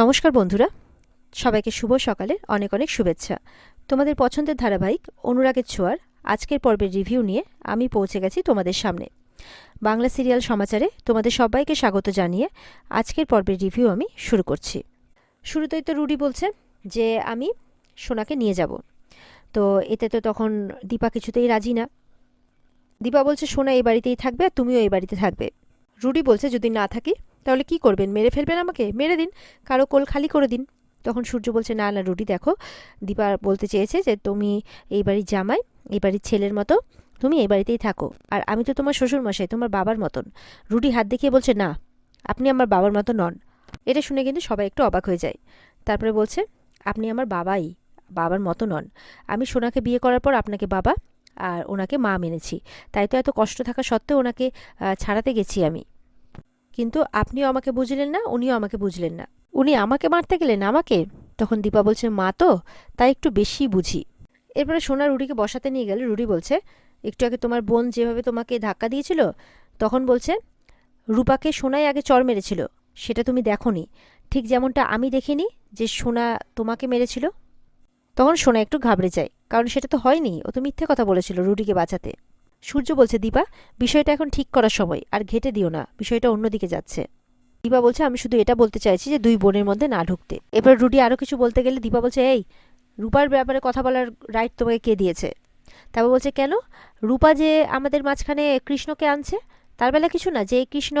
নমস্কার বন্ধুরা। সবাইকে শুভ সকালের অনেক অনেক শুভেচ্ছা। তোমাদের পছন্দের ধারাবাহিক অনুরাগের ছোঁয়ার আজকের পর্বের রিভিউ নিয়ে আমি পৌঁছে গেছি তোমাদের সামনে। বাংলা সিরিয়াল সমাচারে তোমাদের সবাইকে স্বাগত জানিয়ে আজকের পর্বের রিভিউ আমি শুরু করছি। শুরুতেই তো রুডি বলছে যে আমি সোনাকে নিয়ে যাব। তো এতে তো তখন দীপা কিছুতেই রাজি না। দীপা বলছে, সোনা এই বাড়িতেই থাকবে আর তুমিও এই বাড়িতে থাকবে। রুডি বলছে, যদি না থাকি তাহলে কি করবেন? মেরে ফেলবেন আমাকে? মেরে দিন। কারও কোল খালি করে দিন। তখন সূর্য বলছে, না না, রুটি দেখো। দীপা বলতে চেয়েছে যে, তুমি এই বাড়ির জামাই, এই বাড়ির ছেলের মতো। তুমি এই বাড়িতেই থাকো। আর আমি তো তোমার শ্বশুর মশাই তোমার বাবার মতন। রুটি হাত দেখিয়ে বলছে, না, আপনি আমার বাবার মতো নন। এটা শুনে কিন্তু সবাই একটু অবাক হয়ে যায়। তারপরে বলছে, আপনি আমার বাবাই, বাবার মতো নন। আমি সোনাকে বিয়ে করার পর আপনাকে বাবা আর ওনাকে মা মেনেছি। তাই তো এত কষ্ট থাকা সত্ত্বেও ওনাকে ছাড়াতে গেছি আমি। কিন্তু আপনিও আমাকে বুঝলেন না, উনিও আমাকে বুঝলেন না। উনি আমাকে মারতে গেলেন, আমাকে? তখন দীপা বলছে, মা তো, তাই একটু বেশি বুঝি। এরপরে সোনা রুডিকে বসাতে নিয়ে গেলে। রুডি বলছে, একটু আগে তোমার বোন যেভাবে তোমাকে ধাক্কা দিয়েছিল, তখন বলছে, রূপাকে সোনাই আগে চর মেরেছিল, সেটা তুমি দেখোনি। ঠিক যেমনটা আমি দেখিনি যে সোনা তোমাকে মেরেছিল। তখন সোনা একটু ঘাবড়ে যায়, কারণ সেটা তো হয়নি, ও তো মিথ্যে কথা বলেছিল রুডিকে বাঁচাতে। সূর্য বলছে দীপা বিষয়টা এখন ঠিক করার সময়, আর ঘেটে দিও না, বিষয়টা অন্যদিকে যাচ্ছে। দীপা বলছে, আমি শুধু এটা বলতে চাইছি যে দুই বোনের মধ্যে না ঢুকতে। এবার রুডি আরও কিছু বলতে গেলে দীপা বলছে, এই, রূপার ব্যাপারে কথা বলার রাইট তোমাকে কে দিয়েছে? তারপর বলছে, কেন? রূপা যে আমাদের মাঝখানে কৃষ্ণকে আনছে, তার বেলা কিছু না যে কৃষ্ণ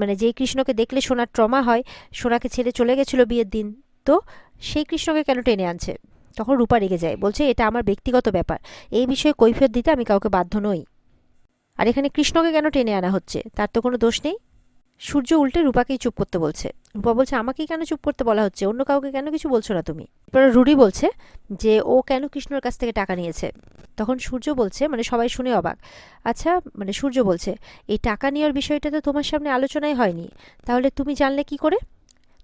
মানে যেই কৃষ্ণকে দেখলে সোনার ট্রমা হয়, সোনাকে ছেড়ে চলে গেছিল বিয়ের দিন, তো সেই কৃষ্ণকে কেন টেনে আনছে? তখন রূপা রেগে যায়, বলছে, এটা আমার ব্যক্তিগত ব্যাপার, এই বিষয়ে কৈফিয়ত দিতে আমি কাউকে বাধ্য নই। আর এখানে কৃষ্ণকে কেন টেনে আনা হচ্ছে? তার তো কোনো দোষ নেই। সূর্য উল্টে রূপাকেই চুপ করতে বলছে। রূপা বলছে, আমাকেই কেন চুপ করতে বলা হচ্ছে? অন্য কাউকে কেন কিছু বলছো না তুমি? এরপরে রুডি বলছে যে, ও কেন কৃষ্ণর কাছ থেকে টাকা নিয়েছে? তখন সূর্য বলছে মানে সবাই শুনে অবাক আচ্ছা মানে সূর্য বলছে, এই টাকা নেওয়ার বিষয়টা তো তোমার সামনে আলোচনাই হয়নি। তাহলে তুমি জানলে কি করে?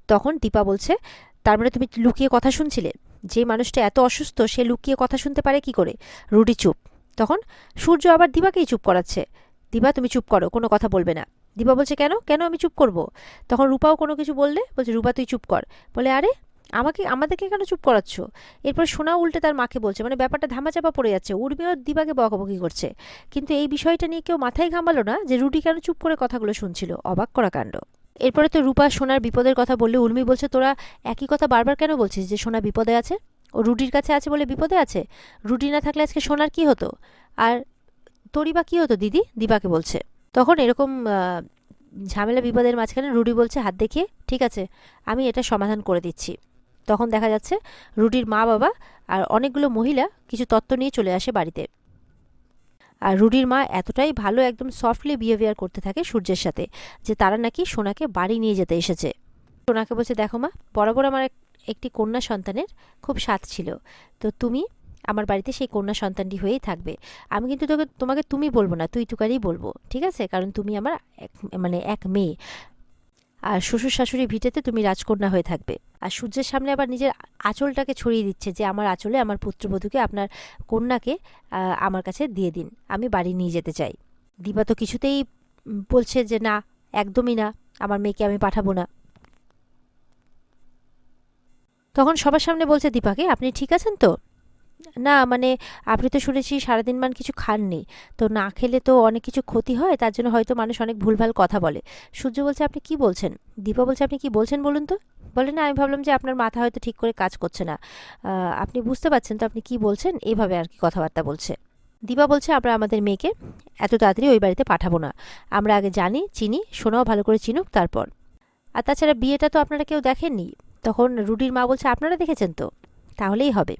তখন দীপা বলছে, তার মানে তুমি লুকিয়ে কথা শুনছিলে? যে মানুষটা এত অসুস্থ, সে লুকিয়ে কথা শুনতে পারে কি করে? রুডি চুপ। তখন সূর্য আবার দিবাকেই চুপ করাচ্ছে। দিবা, তুমি চুপ করো, কোনো কথা বলবে না। দিবা বলছে, কেন? কেন আমি চুপ করব? তখন রূপাও কোনো কিছু বললে, বলছে, রূপা, তুই চুপ কর। বলে, আরে, আমাকে, আমাদেরকে কেন চুপ করাচ্ছ? এরপর সোনা উল্টে তার মাকে বলছে মানে ব্যাপারটা ধামাচাপা পড়ে যাচ্ছে। উর্মিও দিবাকে বকাবকি করছে। কিন্তু এই বিষয়টা নিয়ে কেউ মাথায় ঘামালো না যে রুটি কেন চুপ করে কথাগুলো শুনছিল। অবাক করা কাণ্ড। এরপরে তো রূপা সোনার বিপদের কথা বললে উর্মি বলছে, তোরা একই কথা বারবার কেন বলছিস যে সোনা বিপদে আছে? ও রুডির কাছে আছে বলে বিপদে আছে? রুডি না থাকলে আজকে সোনার কি হতো? আর তোরই বা কী হতো, দিদি? দিবাকে বলছে। তখন এরকম ঝামেলা বিপদের মাঝখানে রুডি বলছে, হাত দেখিয়ে, ঠিক আছে, আমি এটা সমাধান করে দিচ্ছি। তখন দেখা যাচ্ছে, রুডির মা বাবা আর অনেকগুলো মহিলা কিছু তত্ত্ব নিয়ে চলে আসে বাড়িতে। আর রুডির মা এতটাই ভালো, একদম সফটলি বিহেভিয়ার করতে থাকে সূর্যের সাথে, যে তারা নাকি সোনাকে বাড়ি নিয়ে যেতে এসেছে। সোনাকে বলছে, দেখো মা, বরাবর আমার একটি কন্যা সন্তানের খুব স্বাদ ছিল। তো তুমি আমার বাড়িতে সেই কন্যা সন্তানটি হয়েই থাকবে। আমি কিন্তু তোকে, তোমাকে তুমি বলব না, তুই তুকারেই বলব, ঠিক আছে? কারণ তুমি আমার এক মানে এক মেয়ে। আর শ্বশুর শাশুড়ি ভিটেতে তুমি রাজকন্যা হয়ে থাকবে। আর সূর্যের সামনে আবার নিজের আঁচলটাকে ছড়িয়ে দিচ্ছে যে আমার আঁচলে আমার পুত্রবধূকে আপনার কন্যাকে আমার কাছে দিয়ে দিন। আমি বাড়ি নিয়ে যেতে চাই। দিবা তো কিছুতেই বলছে যে না, একদমই না, আমার মেয়েকে আমি পাঠাবো না। তখন সবার সামনে বলছে, দীপাকে, আপনি ঠিক আছেন তো? না মানে আপনি তো শুনেছি সারাদিন মান কিছু খাননি। তো না খেলে তো অনেক কিছু ক্ষতি হয়, তার জন্য হয়তো মানুষ অনেক ভুলভাল কথা বলে। সূর্য বলছে, আপনি কি বলছেন? দীপা বলছে, আপনি কি বলছেন বলুন তো? বলে না, আমি ভাবলাম যে আপনার মাথা হয়তো ঠিক করে কাজ করছে না। আপনি বুঝতে পারছেন তো আপনি কি বলছেন? এইভাবে আর কি কথাবার্তা বলছে। দীপা বলছে, আমরা আমাদের মেয়েকে এত তাড়াতাড়ি ওই বাড়িতে পাঠাবো না। আমরা আগে জানি, চিনি শোনাও ভালো করে চিনুক তারপর। আর তাছাড়া বিয়েটা তো আপনারা কেউ দেখেননি। তখন রুডির মা বলছে, আপনারা দেখেছেন তো? তাহলেই হবে।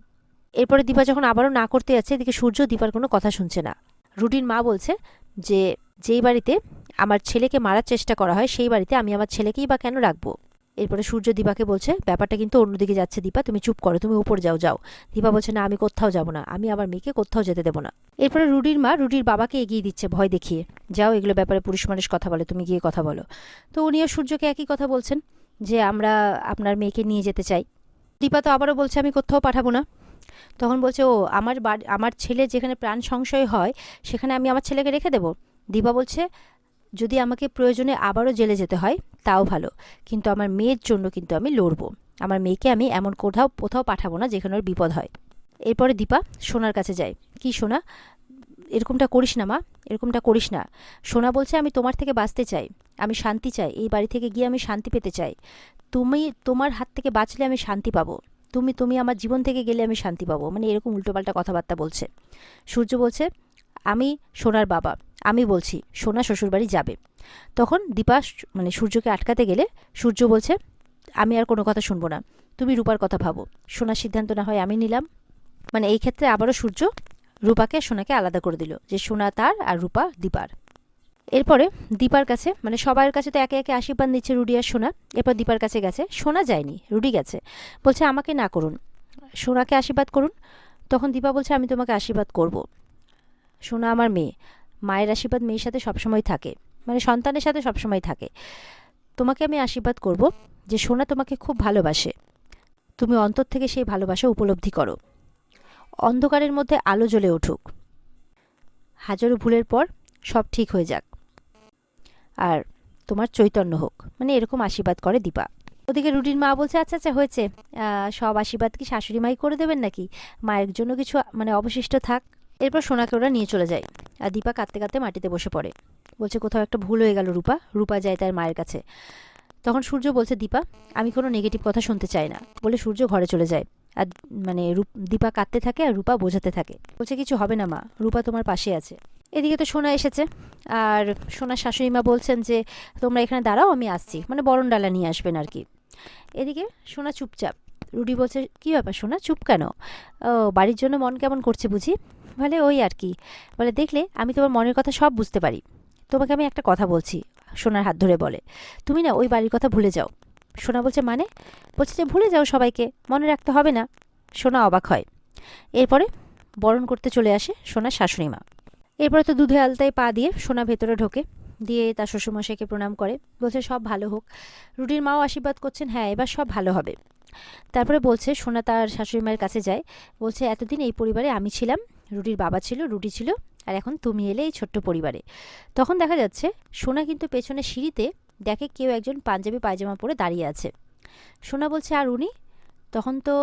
এরপরে দীপা যখন আবারও না করতে যাচ্ছে, এদিকে সূর্য দীপার কোনো কথা শুনছে না। রুডির মা বলছে যে, যেই বাড়িতে আমার ছেলেকে মারার চেষ্টা করা হয়, সেই বাড়িতে আমি আমার ছেলেকেই বা কেন রাখব? এরপরে সূর্য দীপাকে বলছে, ব্যাপারটা কিন্তু অন্যদিকে যাচ্ছে দীপা, তুমি চুপ করো, তুমি উপর যাও যাও। দীপা বলছে, না, আমি কোথাও যাব না, আমি আমার মেয়েকে কোথাও যেতে দেবো না। এরপরে রুডির মা রুডির বাবাকে এগিয়ে দিচ্ছে, ভয় দেখিয়ে। যাও, এগুলো ব্যাপারে পুরুষ মানুষ কথা বলে, তুমি গিয়ে কথা বলো। তো উনিও সূর্যকে একই কথা বলছেন। যে আমরা আপনার মেয়েকে নিয়ে যেতে চাই। দীপা তো আবারও বলছে, আমি কোথাও পাঠাবো না। তখন বলছে, ও, আমার বাড়ি, আমার ছেলে যেখানে প্রাণ সংশয় হয়, সেখানে আমি আমার ছেলেকে রেখে দেবো। দীপা বলছে, যদি আমাকে প্রয়োজনে আবারও জেলে যেতে হয়, তাও ভালো। কিন্তু আমার মেয়ের জন্য কিন্তু আমি লড়বো। আমার মেয়েকে আমি এমন কোথাও কোথাও পাঠাবো না যেখানে ওর বিপদ হয়। এরপরে দীপা সোনার কাছে যায়। কি সোনা? এরকমটা করিস না, মা। এরকমটা করিস না। সোনা বলছে, আমি তোমার থেকে বাঁচতে চাই। আমি শান্তি চাই। এই বাড়ি থেকে গিয়ে আমি শান্তি পেতে চাই। তুমি তোমার হাত থেকে বাঁচলে আমি শান্তি পাবো। তুমি তুমি আমার জীবন থেকে গেলে আমি শান্তি পাবো। মানে এরকম উল্টোপাল্টা কথাবার্তা বলছে। সূর্য বলছে, আমি সোনার বাবা। আমি বলছি, সোনা শ্বশুরবাড়ি যাবে। তখন দীপা মানে সূর্যকে আটকাতে গেলে সূর্য বলছে, আমি আর কোনো কথা শুনব না। তুমি রূপার কথা ভাবো। সোনার সিদ্ধান্ত না হয় আমি নিলাম। মানে এই ক্ষেত্রে আবারও সূর্য রূপাকে সোনাকে আলাদা করে দিল, যে সোনা তার আর রূপা দীপার। এরপরে দীপার কাছে মানে সবার কাছে তো একে একে আশীর্বাদ নিচ্ছে রুডি আর সোনা, এরপর দীপার কাছে গেছে, সোনা যায়নি, রুডি গেছে। বলছে, আমাকে না করুন, সোনাকে আশীর্বাদ করুন। তখন দীপা বলছে, আমি তোমাকে আশীর্বাদ করব। সোনা আমার মেয়ে, মায়ের আশীর্বাদ মেয়ের সাথে সবসময় থাকে মানে সন্তানের সাথে সবসময় থাকে। তোমাকে আমি আশীর্বাদ করব যে সোনা তোমাকে খুব ভালোবাসে। তুমি অন্তর থেকে সেই ভালোবাসা উপলব্ধি করো। অন্ধকারের মধ্যে আলো জ্বলে উঠুক। হাজারো ভুলের পর সব ঠিক হয়ে যাক। আর তোমার চৈতন্য হোক মানে এরকম আশীর্বাদ করে দীপা। ওদিকে রুটির মা বলছে আচ্ছা আচ্ছা হয়েছে। সব আশীর্বাদ কি শাশুড়ি মাই করে দেবেন নাকি? মায়ের জন্য কিছু মানে অবশিষ্ট থাক। এরপর সোনাকে ওরা নিয়ে চলে যায়। আর দীপা কাঁদতে কাঁদতে মাটিতে বসে পড়ে। বলছে, কোথাও একটা ভুল হয়ে গেল রূপা। রূপা যায় তার মায়ের কাছে। তখন সূর্য বলছে, দীপা, আমি কোনো নেগেটিভ কথা শুনতে চাই না। বলে সূর্য ঘরে চলে যায়। আর মানে রূপ, দীপা কাঁদতে থাকে আর রূপা বোঝাতে থাকে। বলছে, কিছু হবে না মা, রূপা তোমার পাশে আছে। এদিকে তো সোনা এসেছে আর সোনার শাশুড়ি মা বলছেন যে, তোমরা এখানে দাঁড়াও, আমি আসছি। মানে বরণ ডালা নিয়ে আসবেন আর কি। এদিকে সোনা চুপচাপ, রুডি বলছে, কী ব্যাপার সোনা, চুপ কেন? ও, বাড়ির জন্য মন কেমন করছে বুঝি? বলে, ওই আর কি। বলে, দেখলে আমি তোমার মনের কথা সব বুঝতে পারি। তোমাকে আমি একটা কথা বলছি। সোনার হাত ধরে বলে, তুমি না ওই বাড়ির কথা ভুলে যাও। সোনা বলছে মানে? বলছে যে, ভুলে যাও সবাইকে, মনে রাখতে হবে না। সোনা অবাক হয়। এরপরে বরণ করতে চলে আসে সোনার শাশুড়ি মা। এরপরে তো দুধে আলতায় পা দিয়ে সোনা ভেতরে ঢোকে, দিয়ে তার শ্বশুরমশাইকে প্রণাম করে, বলছে, সব ভালো হোক। রুটির মাও আশীর্বাদ করছেন হ্যাঁ এবার সব ভালো হবে। তারপরে বলছে, সোনা তার শাশুড়ি মায়ের কাছে যায়, বলছে, এতদিন এই পরিবারে আমি ছিলাম রুটির বাবা ছিল রুটি ছিল, আর এখন তুমি এলে এই ছোট্ট পরিবারে। তখন দেখা যাচ্ছে, সোনা কিন্তু পেছনে সিঁড়িতে দেখে কেউ একজন পাঞ্জাবি পায়জামা পরে দাঁড়িয়ে আছে। সোনা বলছে, আর উনি? তখন তো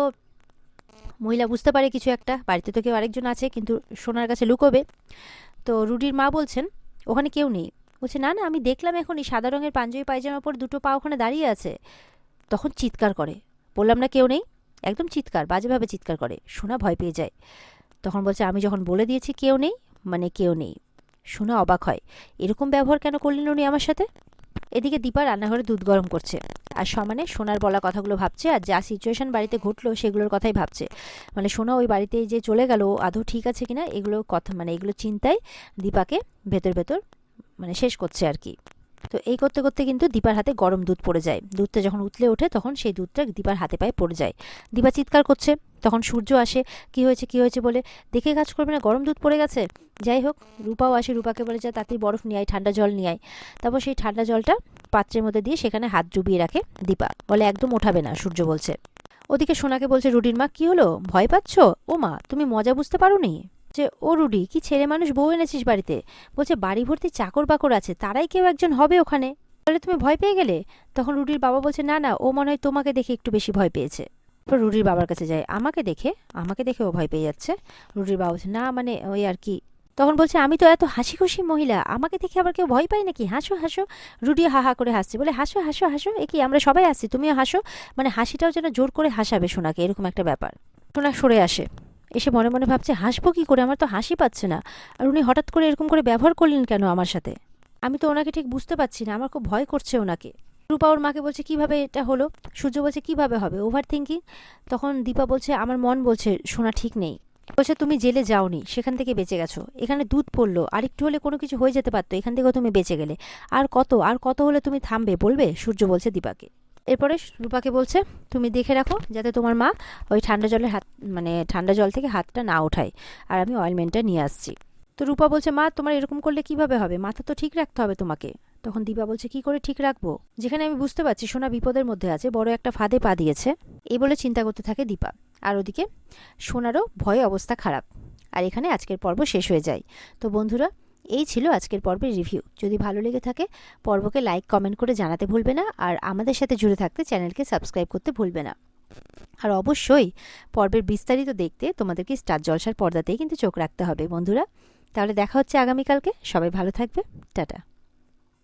মহিলা বুঝতে পারে কিছু একটা, বাড়িতে তো কেউ আরেকজন আছে, কিন্তু সোনার কাছে লুকোবে। তো রুডির মা বলছেন, ওখানে কেউ নেই। বলছে, না না, আমি দেখলাম এখনই, সাদা রঙের পাঞ্জাবি পায়জামা পরে দুটো পা ওখানে দাঁড়িয়ে আছে। তখন চিৎকার করে, বললাম না কেউ নেই? একদম চিৎকার, বাজেভাবে চিৎকার করে, সোনা ভয় পেয়ে যায়। তখন বলছে, আমি যখন বলে দিয়েছি কেউ নেই মানে কেউ নেই। সোনা অবাক হয়, এরকম ব্যবহার কেন করলেন উনি আমার সাথে? এদিকে দীপা রান্নাঘরে দুধ গরম করছে। আর সমানে সোনার বলা কথাগুলো ভাবছে আর যা সিচুয়েশন বাড়িতে ঘটলো সেগুলোর কথাই ভাবছে। মানে সোনা ওই বাড়িতে যে চলে গেল, আদৌ ঠিক আছে কিনা এগুলো কথা মানে এগুলো চিন্তায় দীপাকে ভেতর ভেতর মানে শেষ করছে আর কি। তো এই করতে করতে কিন্তু দীপার হাতে গরম দুধ পড়ে যায়। দুধটা যখন উতলে ওঠে তখন সেই দুধটা দীপার হাতে পায়ে পড়ে যায়। দীপা চিৎকার করছে, তখন সূর্য আসে, কি হয়েছে কি হয়েছে? বলে, দেখে কাজ করবে না, গরম দুধ পড়ে গেছে? যাই হোক, রূপাও আসে রূপাকে বলে, যা, তাতেই বরফ নিয়ে আয়, ঠান্ডা জল নিয়ে আয়। তারপর সেই ঠান্ডা জলটা পাত্রের মধ্যে দিয়ে সেখানে হাত ডুবিয়ে রাখে দীপা। বলে, একদম ওঠাবে না, সূর্য বলছে। ওদিকে সোনাকে বলছে, রুডির মা, কি হলো? ভয় পাচ্ছ? ও মা তুমি মজা বুঝতে পারো নি যে, ও রুডি, কি ছেলে মানুষ বউ এনেছিস বাড়িতে? বলছে, বাড়ি ভর্তি চাকর বাকর আছে, তারাই কেউ একজন হবে ওখানে? বলে তুমি ভয় পেয়ে গেলে? তখন রুডির বাবা বলছে, না না, ও মনে হয় তোমাকে দেখে একটু বেশি ভয় পেয়েছে। তারপর রুডির বাবার কাছে যায়, আমাকে দেখে আমাকে দেখে ও ভয় পেয়ে যাচ্ছে? রুডির বাবা বলছে, না মানে ওই আর কি। তখন বলছে, আমি তো এত হাসি খুশি মহিলা, আমাকে দেখে আবার কেউ ভয় পায় নাকি? হাসো হাসো। রুডি হা হা করে হাসছে, বলে, হাসো হাসো হাসো এ কি আমরা সবাই আসছি তুমিও হাসো। মানে হাসিটাও যেন জোর করে হাসাবে সোনাকে, এরকম একটা ব্যাপার। সোনা সরে আসে। এসে মনে মনে ভাবছে, হাসবো কি করে? আমার তো হাসি পাচ্ছে না। আর উনি হঠাৎ করে এরকম করে ব্যবহার করলেন কেন আমার সাথে? আমি তো ওনাকে ঠিক বুঝতে পারছি না, আমার খুব ভয় করছে ওনাকে। রূপা ওর মাকে বলছে, কীভাবে এটা হলো? সূর্য বলছে, কীভাবে হবে? ওভার থিঙ্কিং তখন দীপা বলছে, আমার মন বলছে শোনা ঠিক নেই। বলছে, তুমি জেলে যাওনি, সেখান থেকে বেঁচে গেছো। এখানে দুধ পড়ল আর একটু হলে কোনো কিছু হয়ে যেতে পারতো, এখান থেকেও তুমি বেঁচে গেলে। আর কত আর কত হলে তুমি থামবে, বলবে? সূর্য বলছে দীপাকে। এরপরে রূপাকে বলছে, তুমি দেখে রাখো যাতে তোমার মা ওই ঠান্ডা জলের হাত মানে ঠান্ডা জল থেকে হাতটা না ওঠায়। আর আমি অয়েলমেন্টটা নিয়ে আসছি। তো রূপা বলছে, মা, তোমার এরকম করলে কীভাবে হবে? মাথা তো ঠিক রাখতে হবে তোমাকে। তখন দীপা বলছে, কি করে ঠিক রাখব? যেখানে আমি বুঝতে পারছি সোনা বিপদের মধ্যে আছে, বড় একটা ফাঁদে পা দিয়েছে। এই বলে চিন্তা করতে থাকে দীপা। আর ওদিকে সোনারও ভয়ে অবস্থা খারাপ। আর এখানে আজকের পর্ব শেষ হয়ে যায়। তো বন্ধুরা এই ছিল আজকের পর্বের রিভিউ। যদি ভালো লেগে থাকে, পর্বকে লাইক, কমেন্ট করে জানাতে ভুলবে না আর আমাদের সাথে জুড়ে থাকতে চ্যানেলকে সাবস্ক্রাইব করতে ভুলবে না। আর অবশ্যই পর্বের বিস্তারিত দেখতে তোমাদেরকে স্টার জলসার পর্দাতেই কিন্তু চোখ রাখতে হবে, বন্ধুরা। তাহলে দেখা হচ্ছে আগামীকালকে। সবাই ভালো থাকবে। টাটা।